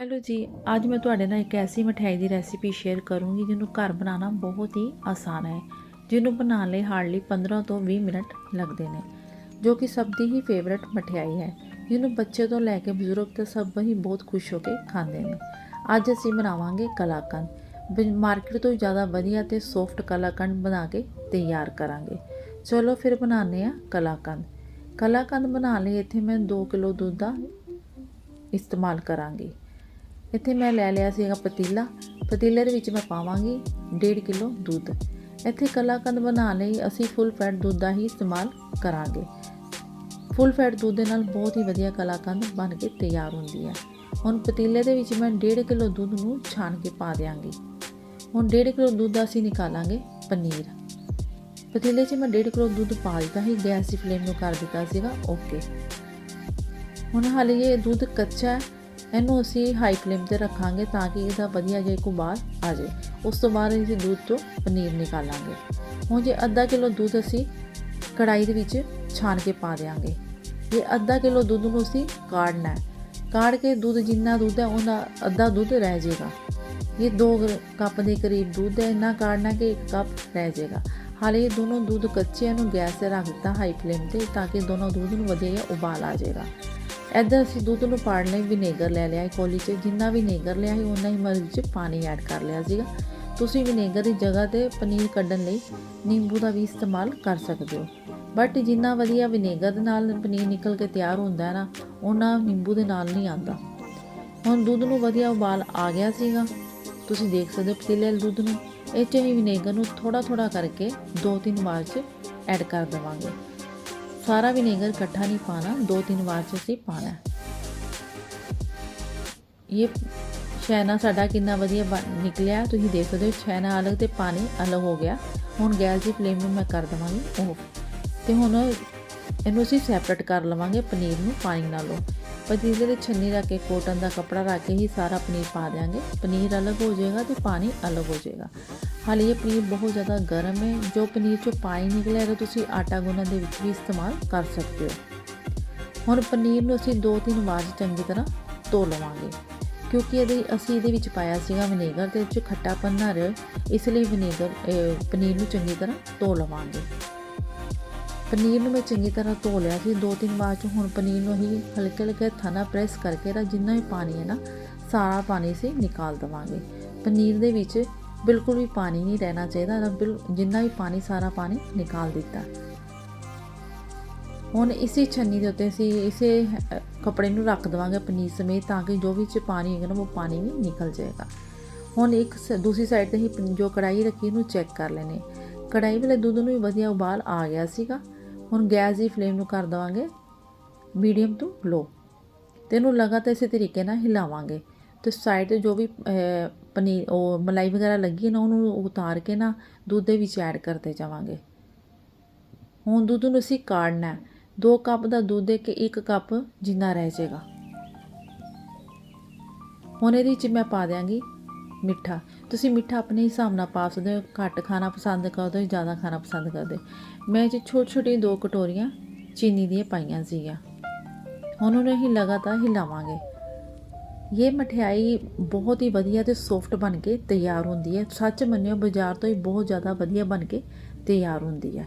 Hello ਜੀ, ਅੱਜ ਮੈਂ ਤੁਹਾਡੇ ਨਾਲ ਇੱਕ ਐਸੀ ਮਠਿਆਈ ਦੀ ਰੈਸਿਪੀ ਸ਼ੇਅਰ ਕਰੂੰਗੀ ਜਿਹਨੂੰ ਘਰ ਬਣਾਉਣਾ ਬਹੁਤ ਹੀ ਆਸਾਨ ਹੈ, ਜਿਹਨੂੰ ਬਣਾਉਣ ਲਈ ਹਾਰਡਲੀ 15 ਤੋਂ 20 ਮਿੰਟ ਲੱਗਦੇ ਨੇ, ਜੋ ਕਿ ਸਭ ਦੀ ਹੀ ਫੇਵਰਟ ਮਠਿਆਈ ਹੈ, ਜਿਹਨੂੰ ਬੱਚੇ ਤੋਂ ਲੈ ਕੇ ਬਜ਼ੁਰਗ ਤੱਕ ਸਭ ਹੀ ਬਹੁਤ ਖੁਸ਼ ਹੋ ਕੇ ਖਾਂਦੇ ਨੇ। ਅੱਜ ਅਸੀਂ ਬਣਾਵਾਂਗੇ ਕਲਾਕੰਦ ਮਾਰਕੀਟ ਤੋਂ ਜ਼ਿਆਦਾ ਵਧੀਆ ਤੇ ਸੌਫਟ ਕਲਾਕੰਦ ਬਣਾ ਕੇ ਤਿਆਰ ਕਰਾਂਗੇ। ਚਲੋ ਫਿਰ ਬਣਾਉਂਦੇ ਆ ਕਲਾਕੰਦ। ਕਲਾਕੰਦ ਬਣਾਉਣ ਲਈ ਇੱਥੇ ਮੈਂ 2 ਕਿਲੋ ਦੁੱਧ ਦਾ ਇਸਤੇਮਾਲ ਕਰਾਂਗੀ। ਇੱਥੇ ਮੈਂ ਲੈ ਲਿਆ ਸੀਗਾ ਪਤੀਲਾ। ਪਤੀਲੇ ਦੇ ਵਿੱਚ ਮੈਂ ਪਾਵਾਂਗੀ 1.5 ਕਿਲੋ ਦੁੱਧ। ਇੱਥੇ ਕਲਾਕੰਦ ਬਣਾਉਣ ਲਈ ਅਸੀਂ ਫੁੱਲ ਫੈਟ ਦੁੱਧ ਦਾ ਹੀ ਇਸਤੇਮਾਲ ਕਰਾਂਗੇ। ਫੁੱਲ ਫੈਟ ਦੁੱਧ ਦੇ ਨਾਲ ਬਹੁਤ ਹੀ ਵਧੀਆ ਕਲਾਕੰਦ ਬਣ ਕੇ ਤਿਆਰ ਹੁੰਦੀ ਹੈ। ਹੁਣ ਪਤੀਲੇ ਦੇ ਵਿੱਚ ਮੈਂ 1.5 ਕਿਲੋ ਦੁੱਧ ਨੂੰ ਛਾਣ ਕੇ ਪਾ ਦਿਆਂਗੀ। ਹੁਣ 1.5 ਕਿਲੋ ਦੁੱਧ ਦਾ ਅਸੀਂ ਨਿਕਾਲਾਂਗੇ ਪਨੀਰ। ਪਤੀਲੇ 'ਚ ਮੈਂ 1.5 ਕਿਲੋ ਦੁੱਧ ਪਾ ਦਿੱਤਾ ਸੀ, ਗੈਸ ਦੀ ਫਲੇਮ ਨੂੰ ਕਰ ਦਿੱਤਾ ਸੀਗਾ, ਓਕੇ। ਹੁਣ ਹਾਲੇ ਇਹ ਦੁੱਧ ਕੱਚਾ ਹੈ। ਇਹਨੂੰ ਅਸੀਂ ਹਾਈ ਫਲੇਮ ਤੇ ਰੱਖਾਂਗੇ ਤਾਂ ਕਿ ਇਹਦਾ ਵਧੀਆ ਜਿਹਾ ਇੱਕ ਉਬਾਲ ਆ ਜਾਏ। ਉਸ ਤੋਂ ਬਾਅਦ ਅਸੀਂ ਦੁੱਧ ਤੋਂ ਪਨੀਰ ਨਿਕਾਲਾਂਗੇ। ਹੁਣ ਜੇ ਅੱਧਾ ਕਿਲੋ ਦੁੱਧ ਅਸੀਂ ਕੜਾਈ ਦੇ ਵਿੱਚ ਛਾਣ ਕੇ ਪਾ ਦੇਵਾਂਗੇ ਇਹ ਅੱਧਾ ਕਿਲੋ ਦੁੱਧ ਨੂੰ ਅਸੀਂ ਕਾੜਨਾ ਹੈ, ਕਾੜ ਕੇ ਦੁੱਧ ਜਿੰਨਾ ਦੁੱਧ ਹੈ ਉਹਦਾ ਅੱਧਾ ਦੁੱਧ ਰਹਿ ਜਾਏਗਾ। ਇਹ 2 ਕੱਪ ਦੇ ਕਰੀਬ ਦੁੱਧ ਹੈ, ਇੰਨਾ ਕਾੜਨਾ ਕਿ 1 ਕੱਪ ਰਹਿ ਜਾਏਗਾ। ਹਾਲੇ ਇਹ ਦੋਨੋਂ ਦੁੱਧ ਕੱਚੇ ਨੂੰ ਗੈਸ ਤੇ ਰੱਖ ਦਿੱਤਾ ਹਾਈ ਫਲੇਮ ਤੇ ਤਾਂ ਕਿ ਦੋਨੋਂ ਦੁੱਧ ਨੂੰ ਵਧੀਆ ਜਿਹਾ ਉਬਾਲ ਆ ਜਾਏਗਾ। ਇੱਧਰ ਅਸੀਂ ਦੁੱਧ ਨੂੰ ਪਾੜਨ ਲਈ ਵਿਨੇਗਰ ਲੈ ਲਿਆ ਹੈ ਕੋਲੀ 'ਚ, ਜਿੰਨਾ ਵਿਨੇਗਰ ਲਿਆ ਸੀ ਉਨਾ ਹੀ ਮੈਂ 'ਚ ਪਾਣੀ ਐਡ ਕਰ ਲਿਆ ਸੀਗਾ। ਤੁਸੀਂ ਵਿਨੇਗਰ ਦੀ ਜਗ੍ਹਾ ਤੇ ਪਨੀਰ ਕੱਢਣ ਲਈ ਨਿੰਬੂ ਦਾ ਵੀ ਇਸਤੇਮਾਲ ਕਰ ਸਕਦੇ ਹੋ। ਬਟ ਜਿੰਨਾ ਵਧੀਆ ਵਿਨੇਗਰ ਦੇ ਨਾਲ ਪਨੀਰ ਨਿਕਲ ਕੇ ਤਿਆਰ ਹੁੰਦਾ ਹੈ ਨਾ ਉਹਨਾਂ ਨਿੰਬੂ ਦੇ ਨਾਲ ਨਹੀਂ ਆਉਂਦਾ। ਹੁਣ ਦੁੱਧ ਨੂੰ ਵਧੀਆ ਉਬਾਲ ਆ ਗਿਆ ਸੀਗਾ। ਤੁਸੀਂ ਦੇਖ ਸਕਦੇ ਹੋ ਪਤੀਲੇ ਦੁੱਧ ਨੂੰ। ਇਹ 'ਚ ਹੀ ਵਿਨੇਗਰ ਨੂੰ ਥੋੜਾ ਥੋੜਾ ਕਰਕੇ ਦੋ ਤਿੰਨ ਵਾਰ 'ਚ ਐਡ ਕਰ ਦੇਵਾਂਗੇ। ਸਾਰਾ ਵਿਨੇਗਰ ਇਕੱਠਾ ਨਹੀਂ ਪਾਣਾ, ਦੋ ਤਿੰਨ ਵਾਰ 'ਚ ਅਸੀਂ ਪਾਣਾ। ਇਹ ਛੈਨਾ ਸਾਡਾ ਕਿੰਨਾ ਵਧੀਆ ਬਣ- ਨਿਕਲਿਆ, ਤੁਸੀਂ ਦੇਖ ਸਕਦੇ ਹੋ ਛੈਨਾ ਅਲੱਗ ਤੇ ਪਾਣੀ ਅਲੱਗ ਹੋ ਗਿਆ। ਹੁਣ ਗੈਸ ਦੀ ਫਲੇਮ ਨੂੰ ਮੈਂ ਕਰ ਦਵਾਂਗੀ, ਉਹ। ਤੇ ਹੁਣ ਇਹਨੂੰ ਅਸੀਂ ਸੈਪਰੇਟ ਕਰ ਲਵਾਂਗੇ ਪਨੀਰ ਨੂੰ ਪਾਣੀ ਨਾਲੋਂ। ਪਤੀਲੇ ਦੇ ਛੰਨੀ ਰੱਖ ਕੇ ਕੋਟਨ ਦਾ ਕੱਪੜਾ ਰੱਖ ਕੇ ਹੀ ਸਾਰਾ ਪਨੀਰ ਪਾ ਦੇਵਾਂਗੇ ਪਨੀਰ ਅਲੱਗ ਹੋ ਜਾਏਗਾ ਤੇ ਪਾਣੀ ਅਲੱਗ ਹੋ ਜਾਏਗਾ। ਹਾਲੇ ਇਹ ਪਨੀਰ ਬਹੁਤ ਜ਼ਿਆਦਾ ਗਰਮ ਹੈ। ਜੋ ਪਨੀਰ ਚੋਂ ਪਾਣੀ ਨਿਕਲਿਆ ਤਾਂ ਤੁਸੀਂ ਆਟਾ ਗੁੰਨਣ ਦੇ ਵਿੱਚ ਵੀ ਇਸਤੇਮਾਲ ਕਰ ਸਕਦੇ ਹੋ। ਹੁਣ ਪਨੀਰ ਨੂੰ ਅਸੀਂ ਦੋ ਤਿੰਨ ਵਾਰ ਚੰਗੀ ਤਰ੍ਹਾਂ ਧੋ ਲਵਾਂਗੇ। ਕਿਉਂਕਿ ਇਹਦੇ ਅਸੀਂ ਇਹਦੇ ਵਿੱਚ ਪਾਇਆ ਸੀਗਾ ਵਿਨੇਗਰ ਤੇ ਵਿੱਚ 'ਚ ਖੱਟਾਪਨ ਨਾ ਰਹੇ। ਇਸ ਲਈ ਵਿਨੇਗਰ ਪਨੀਰ ਨੂੰ ਚੰਗੀ ਤਰ੍ਹਾਂ ਧੋ ਲਵਾਂਗੇ। ਪਨੀਰ ਨੂੰ ਮੈਂ ਚੰਗੀ ਤਰ੍ਹਾਂ ਧੋ ਲਿਆ ਸੀ। ਦੋ ਤਿੰਨ ਵਾਰ ਚ ਹੁਣ ਪਨੀਰ ਨੂੰ ਹੀ ਹਲਕੇ ਹਲਕੇ ਹੱਥਾਂ ਨਾਲ ਪ੍ਰੈਸ ਕਰਕੇ ਇਹਦਾ ਜਿੰਨਾ ਵੀ ਪਾਣੀ ਹੈ ਨਾ ਸਾਰਾ ਪਾਣੀ ਸੀ ਨਿਕਾਲ ਦਵਾਂਗੇ। ਪਨੀਰ ਦੇ ਵਿੱਚ ਬਿਲਕੁਲ ਵੀ ਪਾਣੀ ਨਹੀਂ ਰਹਿਣਾ ਚਾਹੀਦਾ ਬਿਲ ਜਿੰਨਾ ਵੀ ਪਾਣੀ ਸਾਰਾ ਪਾਣੀ ਨਿਕਾਲ ਦਿੱਤਾ। ਹੁਣ ਇਸੇ ਛੰਨੀ ਦੇ ਉੱਤੇ ਅਸੀਂ ਇਸੇ ਅ, ਕੱਪੜੇ ਨੂੰ ਰੱਖ ਦਵਾਂਗੇ ਪਨੀਰ ਸਮੇਤ ਤਾਂ ਕਿ ਜੋ ਵੀ ਚ ਪਾਣੀ ਹੈਗਾ ਨਾ ਉਹ ਪਾਣੀ ਵੀ ਨਿਕਲ ਜਾਏਗਾ। ਹੁਣ ਇੱਕ ਸ- ਦੂਸਰੀ ਸਾਈਡ ਤੇ ਹੀ ਜੋ ਕੜਾਈ ਰੱਖੀ ਇਹਨੂੰ ਚੈੱਕ ਕਰ ਲੈਣੇ ਕੜਾਈ ਵਾਲੇ ਦੁੱਧ ਨੂੰ ਵੀ ਵਧੀਆ ਉਬਾਲ ਆ ਗਿਆ ਸੀਗਾ। ਹੁਣ ਗੈਸ ਦੀ ਫਲੇਮ ਨੂੰ ਕਰ ਦਵਾਂਗੇ ਮੀਡੀਅਮ ਤੋਂ ਲੋ। ਤੇ ਇਹਨੂੰ ਲਗਾਤਾਰ ਇਸੇ ਤਰੀਕੇ ਨਾਲ ਹਿਲਾਵਾਂਗੇ। ਤੇ ਸਾਈਡ ਤੇ ਜੋ ਵੀ ਪਨੀਰ, ਉਹ ਮਲਾਈ ਵਗੈਰਾ ਲੱਗੀ ਨਾ, ਉਹਨੂੰ ਉਤਾਰ ਕੇ ਨਾ ਦੁੱਧ ਦੇ ਵਿੱਚ ਐਡ ਕਰਦੇ ਜਾਵਾਂਗੇ। ਹੁਣ ਦੁੱਧ ਨੂੰ ਅਸੀਂ ਕਾੜਨਾ ਹੈ। 2 ਕੱਪ ਦਾ ਦੁੱਧ ਦੇ ਕੇ 1 ਕੱਪ ਜਿੰਨਾ ਰਹਿ ਜਾਏਗਾ। ਹੁਣ ਇਹਦੇ ਵਿੱਚ ਮੈਂ ਪਾ ਦਿਆਂਗੀ ਮਿੱਠਾ। ਤੁਸੀਂ ਮਿੱਠਾ ਆਪਣੇ ਹਿਸਾਬ ਨਾਲ ਪਾ ਸਕਦੇ ਹੋ। ਘੱਟ ਖਾਣਾ ਪਸੰਦ ਕਰਦੇ ਹੋ, ਜ਼ਿਆਦਾ ਖਾਣਾ ਪਸੰਦ ਕਰਦੇ ਮੈਂ ਜੀ ਛੋਟੀ ਛੋਟੀ ਦੋ ਕਟੋਰੀਆਂ ਚੀਨੀ ਦੀਆਂ ਪਾਈਆਂ ਸੀਗੀਆਂ। ਹੁਣ ਉਹਨੂੰ ਹੀ ਲਗਾਤਾਰ ਹਿਲਾਵਾਂਗੇ। ਇਹ ਮਠਿਆਈ ਬਹੁਤ ਹੀ ਵਧੀਆ ਤੇ ਸੌਫਟ ਬਣ ਕੇ ਤਿਆਰ ਹੁੰਦੀ ਹੈ। ਸੱਚ ਮੰਨਿਓ, ਬਾਜ਼ਾਰ ਤੋਂ ਹੀ ਬਹੁਤ ਜ਼ਿਆਦਾ ਵਧੀਆ ਬਣ ਕੇ ਤਿਆਰ ਹੁੰਦੀ ਹੈ।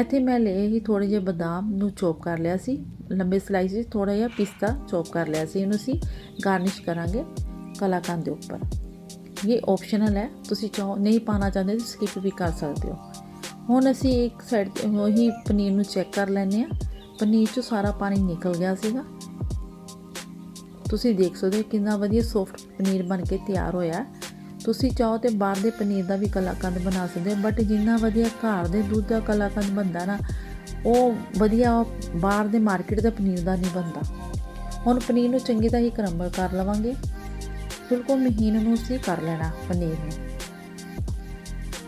ਇੱਥੇ ਮੈਂ ਲਏ ਹੀ ਥੋੜੇ ਜਿਹੇ ਬਦਾਮ ਨੂੰ ਚੋਪ ਕਰ ਲਿਆ ਸੀ। ਲੰਬੇ ਸਲਾਈਸ ਵਿੱਚ ਥੋੜਾ ਜਿਹਾ ਪਿਸਤਾ ਚੋਪ ਕਰ ਲਿਆ ਸੀ। ਇਹਨੂੰ ਅਸੀਂ ਗਾਰਨਿਸ਼ ਕਰਾਂਗੇ ਕਲਾਕੰਦ ਦੇ ਉੱਪਰ। ਇਹ ਆਪਸ਼ਨਲ ਹੈ, ਤੁਸੀਂ ਚਾਹੋ, ਨਹੀਂ ਪਾਣਾ ਚਾਹੁੰਦੇ ਤਾਂ ਸਕਿਪ ਵੀ ਕਰ ਸਕਦੇ ਹੋ। ਹੁਣ ਅਸੀਂ ਇੱਕ ਸਾਈਡ ਤੇ ਉਹੀ ਪਨੀਰ ਨੂੰ ਚੈੱਕ ਕਰ ਲੈਂਦੇ ਆ ਪਨੀਰ ਚੋਂ ਸਾਰਾ ਪਾਣੀ ਨਿਕਲ ਗਿਆ ਸੀਗਾ। ਤੁਸੀਂ ਦੇਖ ਸਕਦੇ ਹੋ ਕਿੰਨਾ ਵਧੀਆ ਸੌਫਟ ਪਨੀਰ ਬਣ ਕੇ ਤਿਆਰ ਹੋਇਆ। ਤੁਸੀਂ ਚਾਹੋ ਤੇ ਬਾਹਰ ਦੇ ਪਨੀਰ ਦਾ ਵੀ ਕਲਾਕੰਦ ਬਣਾ ਸਕਦੇ ਹੋ ਬਟ ਜਿੰਨਾ ਵਧੀਆ ਘਰ ਦੇ ਦੁੱਧ ਦਾ ਕਲਾਕੰਦ ਬਣਦਾ ਨਾ, ਉਹ ਵਧੀਆ ਬਾਹਰ ਦੇ ਮਾਰਕੀਟ ਦਾ ਪਨੀਰ ਦਾ ਨਹੀਂ ਬਣਦਾ। ਹੁਣ ਪਨੀਰ ਨੂੰ ਚੰਗੀ ਤਰ੍ਹਾਂ ਹੀ ਕਰੰਬਲ ਕਰ ਲਵਾਂਗੇ। ਬਿਲਕੁਲ ਮਹੀਨ ਨੂੰ ਅਸੀਂ ਕਰ ਲੈਣਾ ਪਨੀਰ ਨੂੰ।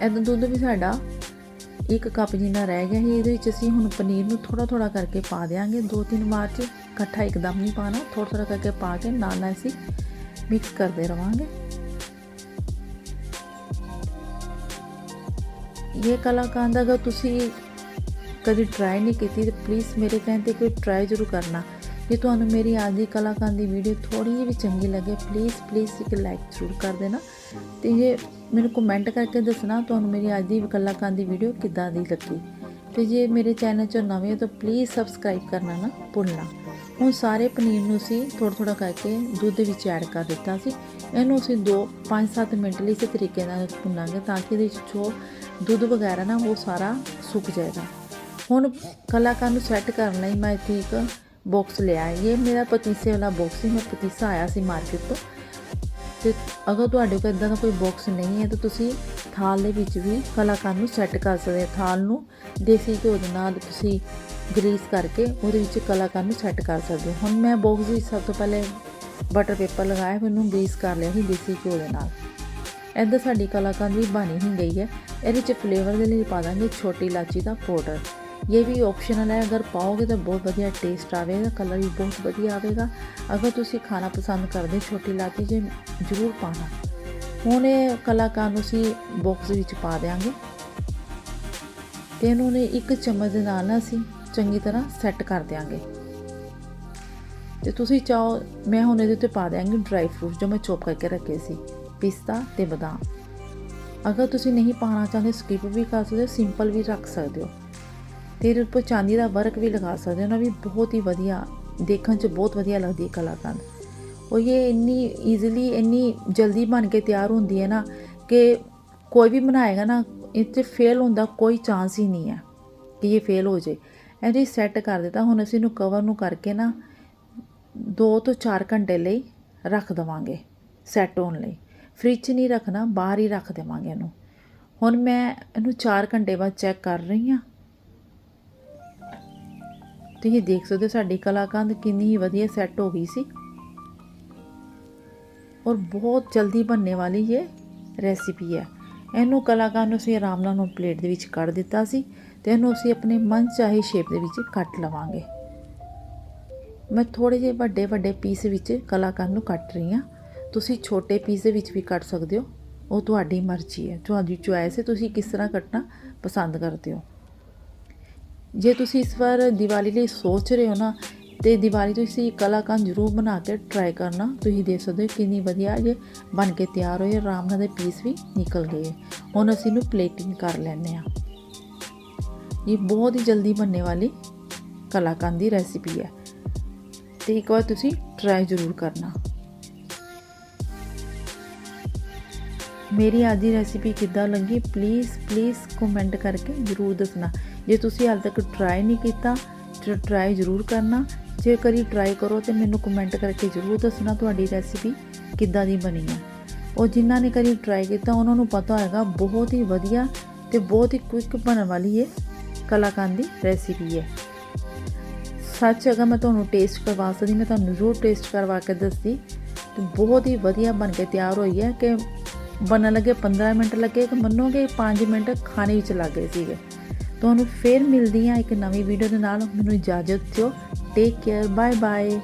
ਇਹਦਾ ਦੁੱਧ ਵੀ ਸਾਡਾ ਇੱਕ ਕੱਪ ਜਿੰਨਾ ਰਹਿ ਗਿਆ ਸੀ, ਇਹਦੇ ਵਿੱਚ ਅਸੀਂ ਹੁਣ ਪਨੀਰ ਨੂੰ ਥੋੜਾ ਥੋੜਾ ਕਰਕੇ ਪਾ ਦੇਾਂਗੇ ਦੋ ਤਿੰਨ ਵਾਰ ਚ ਇਕੱਠਾ ਇੱਕਦਮ ਨਹੀਂ ਪਾਣਾ ਥੋੜਾ ਥੋੜਾ ਕਰਕੇ ਪਾ ਕੇ ਨਾਲ ਨਾਲ ਅਸੀਂ ਮਿਕਸ ਕਰਦੇ ਰਵਾਂਗੇ। ਇਹ ਕਲਾਕੰਦ ਅਗਰ ਤੁਸੀਂ ਕਦੀ ਟਰਾਈ ਨਹੀਂ ਕੀਤੀ, ਤਾਂ ਪਲੀਜ਼ ਮੇਰੇ ਕਹਿਣ ਤੇ ਕੋਈ ਟਰਾਈ ਜ਼ਰੂਰ ਕਰਨਾ। ਜੇ ਤੁਹਾਨੂੰ ਮੇਰੀ ਅੱਜ ਦੀ ਕਲਾਕਾਰ ਦੀ ਵੀਡੀਓ ਥੋੜੀ ਜਿਹੀ ਵੀ ਚੰਗੀ ਲੱਗੇ ਪਲੀਜ਼ ਪਲੀਜ਼ ਇੱਕ ਲਾਈਕ ਜ਼ਰੂਰ ਕਰ ਦੇਣਾ। ਤੇ ਜੇ ਮੈਨੂੰ ਕਮੈਂਟ ਕਰਕੇ ਦੱਸਣਾ ਤੁਹਾਨੂੰ ਮੇਰੀ ਅੱਜ ਦੀ ਕਲਾਕਾਰ ਦੀ ਵੀਡੀਓ ਕਿੱਦਾਂ ਦੀ ਲੱਗੀ। ਤੇ ਜੇ ਮੇਰੇ ਚੈਨਲ 'ਚ ਨਵੇਂ ਹੋ ਤਾਂ ਪਲੀਜ਼ ਸਬਸਕ੍ਰਾਈਬ ਕਰਨਾ ਨਾ ਭੁੱਲਣਾ। ਹੁਣ ਸਾਰੇ ਪਨੀਰ ਨੂੰ ਅਸੀਂ ਥੋੜਾ ਥੋੜਾ ਕਰਕੇ ਦੁੱਧ ਵਿੱਚ ਐਡ ਕਰ ਦਿੱਤਾ ਸੀ। ਇਹਨੂੰ ਅਸੀਂ 2 5-7 ਮਿੰਟ ਲਈ ਇਸੇ ਤਰੀਕੇ ਨਾਲ ਭੁੰਨਾਂਗੇ ਤਾਂ ਕਿ ਇਹਦੇ ਵਿੱਚ ਜੋ ਦੁੱਧ ਵਗੈਰਾ ਨਾ ਉਹ ਸਾਰਾ ਸੁੱਕ ਜਾਏਗਾ। ਹੁਣ ਕਲਾਕਾਰ ਨੂੰ ਸੈੱਟ ਕਰਨ ਲਈ ਮੈਂ ਇੱਥੇ ਇੱਕ ਬਾਕਸ ਲਿਆ ਇਹ ਮੇਰਾ ਪਤੀਸੇ ਵਾਲਾ ਬਾਕਸ ਸੀ, ਮੈਂ ਪਤੀਸਾ ਆਇਆ ਸੀ ਮਾਰਕੀਟ ਤੋਂ। ਤੇ ਅਗਰ ਤੁਹਾਡੇ ਕੋਲ ਇਦਾਂ ਦਾ ਕੋਈ ਬਾਕਸ ਨਹੀਂ ਹੈ, ਤਾਂ ਤੁਸੀਂ ਥਾਲ ਦੇ ਵਿੱਚ ਵੀ ਕਲਾਕਾਰ ਨੂੰ ਸੈੱਟ ਕਰ ਸਕਦੇ ਹੋ। ਥਾਲ ਨੂੰ ਦੇਸੀ ਘਿਓ ਦੇ ਨਾਲ ਤੁਸੀਂ ਗਰੀਸ ਕਰਕੇ ਉਹਦੇ ਵਿੱਚ ਕਲਾਕਾਰ ਨੂੰ ਸੈੱਟ ਕਰ ਸਕਦੇ ਹੋ। ਹੁਣ ਮੈਂ ਬਾਕਸ ਵਿੱਚ ਸਭ ਤੋਂ ਪਹਿਲੇ ਬਟਰ ਪੇਪਰ ਲਗਾਇਆ ਫਿਰ ਉਹਨੂੰ ਗਰੀਸ ਕਰ ਲਿਆ ਸੀ ਦੇਸੀ ਘਿਓ ਦੇ ਨਾਲ। ਇੱਦਾਂ ਸਾਡੀ ਕਲਾਕਾਰ ਵੀ ਬਣੀ ਹੀ ਗਈ ਹੈ। ਇਹਦੇ ਵਿੱਚ ਫਲੇਵਰ ਦੇ ਲਈ ਪਾ ਦਾਂਗੇ ਛੋਟੀ ਇਲਾਚੀ ਦਾ ਪਾਊਡਰ ਇਹ ਵੀ ਆਪਸ਼ਨਲ ਹੈ ਅਗਰ ਪਾਓਗੇ ਤਾਂ ਬਹੁਤ ਵਧੀਆ ਟੇਸਟ ਆਵੇਗਾ ਕਲਰ ਵੀ ਬਹੁਤ ਵਧੀਆ ਆਵੇਗਾ ਅਗਰ ਤੁਸੀਂ ਖਾਣਾ ਪਸੰਦ ਕਰਦੇ ਛੋਟੀ ਲਾਚੀ ਜੇ ਜ਼ਰੂਰ ਪਾਣਾ ਹੁਣ ਇਹ ਕਲਾਕਾਰ ਨੂੰ ਅਸੀਂ ਬਾਕਸ ਵਿੱਚ ਪਾ ਦੇਾਂਗੇ ਤੇ ਇਹਨੂੰ ਨੇ ਇੱਕ ਚਮਚ ਦੇ ਨਾਲ ਨਾ ਅਸੀਂ ਚੰਗੀ ਤਰ੍ਹਾਂ ਸੈੱਟ ਕਰ ਦਿਆਂਗੇ ਤੇ ਤੁਸੀਂ ਚਾਹੋ ਮੈਂ ਹੁਣ ਇਹਦੇ ਉੱਤੇ ਪਾ ਦਿਆਂਗੀ ਡਰਾਈ ਫਰੂਟ ਜੋ ਮੈਂ ਚੋਪ ਕਰਕੇ ਰੱਖੇ ਸੀ ਪਿਸਤਾ ਤੇ ਬਦਾਮ ਅਗਰ ਤੁਸੀਂ ਨਹੀਂ ਪਾਣਾ ਚਾਹੁੰਦੇ ਸਕਿਪ ਵੀ ਕਰ ਸਕਦੇ ਹੋ ਸਿੰਪਲ ਵੀ ਰੱਖ ਸਕਦੇ ਹੋ ਤੇ ਇਹਦੇ ਉੱਪਰ ਚਾਂਦੀ ਦਾ ਵਰਕ ਵੀ ਲਗਾ ਸਕਦੇ ਹੋ। ਨਾ ਵੀ ਬਹੁਤ ਹੀ ਵਧੀਆ, ਦੇਖਣ 'ਚ ਬਹੁਤ ਵਧੀਆ ਲੱਗਦੀ ਹੈ ਕਲਾਕੰਦ ਉਹ ਇਹ ਇੰਨੀ ਈਜ਼ੀਲੀ ਇੰਨੀ ਜਲਦੀ ਬਣ ਕੇ ਤਿਆਰ ਹੁੰਦੀ ਹੈ ਨਾ ਕਿ ਕੋਈ ਵੀ ਬਣਾਏਗਾ ਨਾ, ਇਹ 'ਚ ਫੇਲ ਹੋਣ ਦਾ ਕੋਈ ਚਾਂਸ ਹੀ ਨਹੀਂ ਹੈ ਕਿ ਇਹ ਫੇਲ ਹੋ ਜੇ। ਇਹਦੀ ਸੈੱਟ ਕਰ ਦਿੱਤਾ। ਹੁਣ ਅਸੀਂ ਇਹਨੂੰ ਕਵਰ ਨੂੰ ਕਰਕੇ ਨਾ 2 ਤੋਂ 4 ਘੰਟੇ ਲਈ ਰੱਖ ਦਵਾਂਗੇ ਸੈੱਟ ਹੋਣ ਲਈ। ਫ੍ਰਿਜ 'ਚ ਨਹੀਂ ਰੱਖਣਾ, ਬਾਹਰ ਹੀ ਰੱਖ ਦੇਵਾਂਗੇ ਇਹਨੂੰ। ਹੁਣ ਮੈਂ ਇਹਨੂੰ 4 ਘੰਟੇ ਬਾਅਦ ਚੈੱਕ ਕਰ ਰਹੀ ਹਾਂ। ਤੁਸੀਂ ਦੇਖ ਸਕਦੇ ਹੋ ਸਾਡੀ ਕਲਾਕੰਦ ਕਿੰਨੀ ਹੀ ਵਧੀਆ ਸੈੱਟ ਹੋ ਗਈ ਸੀ। ਔਰ ਬਹੁਤ ਜਲਦੀ ਬਣਨੇ ਵਾਲੀ ਇਹ ਰੈਸਿਪੀ ਹੈ। ਇਹਨੂੰ ਕਲਾਕਾਰ ਨੂੰ ਅਸੀਂ ਆਰਾਮ ਨਾਲ ਹੁਣ ਪਲੇਟ ਦੇ ਵਿੱਚ ਕੱਢ ਦਿੱਤਾ ਸੀ ਤੇ ਇਹਨੂੰ ਅਸੀਂ ਆਪਣੇ ਮਨ ਚਾਹੀ ਸ਼ੇਪ ਦੇ ਵਿੱਚ ਕੱਟ ਲਵਾਂਗੇ। ਮੈਂ ਥੋੜੇ ਜਿਹੇ ਵੱਡੇ ਵੱਡੇ ਪੀਸ ਵਿੱਚ ਕਲਾਕਾਰ ਨੂੰ ਕੱਟ ਰਹੀ ਹਾਂ। ਤੁਸੀਂ ਛੋਟੇ ਪੀਸ ਦੇ ਵਿੱਚ ਵੀ ਕੱਟ ਸਕਦੇ ਹੋ। ਉਹ ਤੁਹਾਡੀ ਮਰਜ਼ੀ ਹੈ। ਤੁਹਾਡੀ ਚੁਆਇਸ ਹੈ। ਤੁਸੀਂ ਕਿਸ ਤਰ੍ਹਾਂ ਕੱਟਣਾ ਪਸੰਦ ਕਰਦੇ ਹੋ। ਜੇ ਤੁਸੀਂ ਇਸ ਵਾਰ ਦੀਵਾਲੀ ਲਈ ਸੋਚ ਰਹੇ ਹੋ ਨਾ, ਤੇ ਦੀਵਾਲੀ ਤੁਸੀਂ ਕਲਾਕੰਦ ਜ਼ਰੂਰ ਬਣਾ ਕੇ ਟਰਾਈ ਕਰਨਾ। ਤੁਸੀਂ ਦੇਖ ਸਕਦੇ ਹੋ ਕਿੰਨੀ ਵਧੀਆ ਇਹ ਬਣ ਕੇ ਤਿਆਰ ਹੋਏ, ਆਰਾਮ ਨਾਲ ਦੇ ਪੀਸ ਵੀ ਨਿਕਲ ਗਏ ਹੁਣ ਅਸੀਂ ਇਹਨੂੰ ਪਲੇਟਿੰਗ ਕਰ ਲੈਂਦੇ ਆ ਇਹ ਬਹੁਤ ਹੀ ਜਲਦੀ ਬਣਨੇ ਵਾਲੀ ਕਲਾਕੰਦ ਦੀ ਰੈਸਿਪੀ ਹੈ। ਤੇ ਇੱਕ ਵਾਰ ਤੁਸੀਂ ਟਰਾਈ ਜ਼ਰੂਰ ਕਰਨਾ। ਮੇਰੀ ਅੱਜ ਦੀ ਰੈਸਿਪੀ ਕਿੱਦਾਂ ਲੱਗੀ? ਪਲੀਜ਼ ਪਲੀਜ਼ ਕਮੈਂਟ ਕਰਕੇ ਜ਼ਰੂਰ ਦੱਸਣਾ। ਜੇ ਤੁਸੀਂ ਹਾਲ ਤੱਕ ਟਰਾਈ ਨਹੀਂ ਕੀਤਾ, ਤਾਂ ਟਰਾਈ ਜ਼ਰੂਰ ਕਰਨਾ। ਜੇ ਕਰੀ ਟਰਾਈ ਕਰੋ ਤੇ ਮੈਨੂੰ ਕਮੈਂਟ ਕਰਕੇ ਜ਼ਰੂਰ ਦੱਸਣਾ ਤੁਹਾਡੀ ਰੈਸਿਪੀ ਕਿੱਦਾਂ ਦੀ ਬਣੀ ਹੈ ਉਹ ਜਿਨ੍ਹਾਂ ਨੇ ਕਰੀ ਟਰਾਈ ਕੀਤਾ, ਉਹਨਾਂ ਨੂੰ ਪਤਾ ਹੋਏਗਾ ਬਹੁਤ ਹੀ ਵਧੀਆ ਤੇ ਬਹੁਤ ਹੀ ਕੁਇਕ ਬਣਨ ਵਾਲੀ ਇਹ ਕਲਾਕੰਦ ਦੀ ਰੈਸਿਪੀ ਹੈ। ਸੱਚ ਅਗਰ ਮੈਂ ਤੁਹਾਨੂੰ ਟੇਸਟ ਕਰਵਾ ਸਕਦੀ, ਮੈਂ ਤੁਹਾਨੂੰ ਜ਼ਰੂਰ ਟੇਸਟ ਕਰਵਾ ਕੇ ਦੱਸਦੀ। ਤੇ ਬਹੁਤ ਹੀ ਵਧੀਆ ਬਣ ਕੇ ਤਿਆਰ ਹੋਈ ਹੈ ਕਿ ਬਣਨ ਲੱਗੇ 15 ਮਿੰਟ ਲੱਗੇ ਕਿ ਮੰਨੋਗੇ 5 ਮਿੰਟ ਖਾਣੇ ਵਿੱਚ ਲੱਗ ਗਏ ਸੀਗੇ। ਤੁਹਾਨੂੰ ਫੇਰ ਮਿਲਦੀ ਹਾਂ ਇੱਕ ਨਵੀਂ ਵੀਡੀਓ ਦੇ ਨਾਲ। ਮੈਨੂੰ ਇਜਾਜ਼ਤ ਦਿਓ। Take care bye bye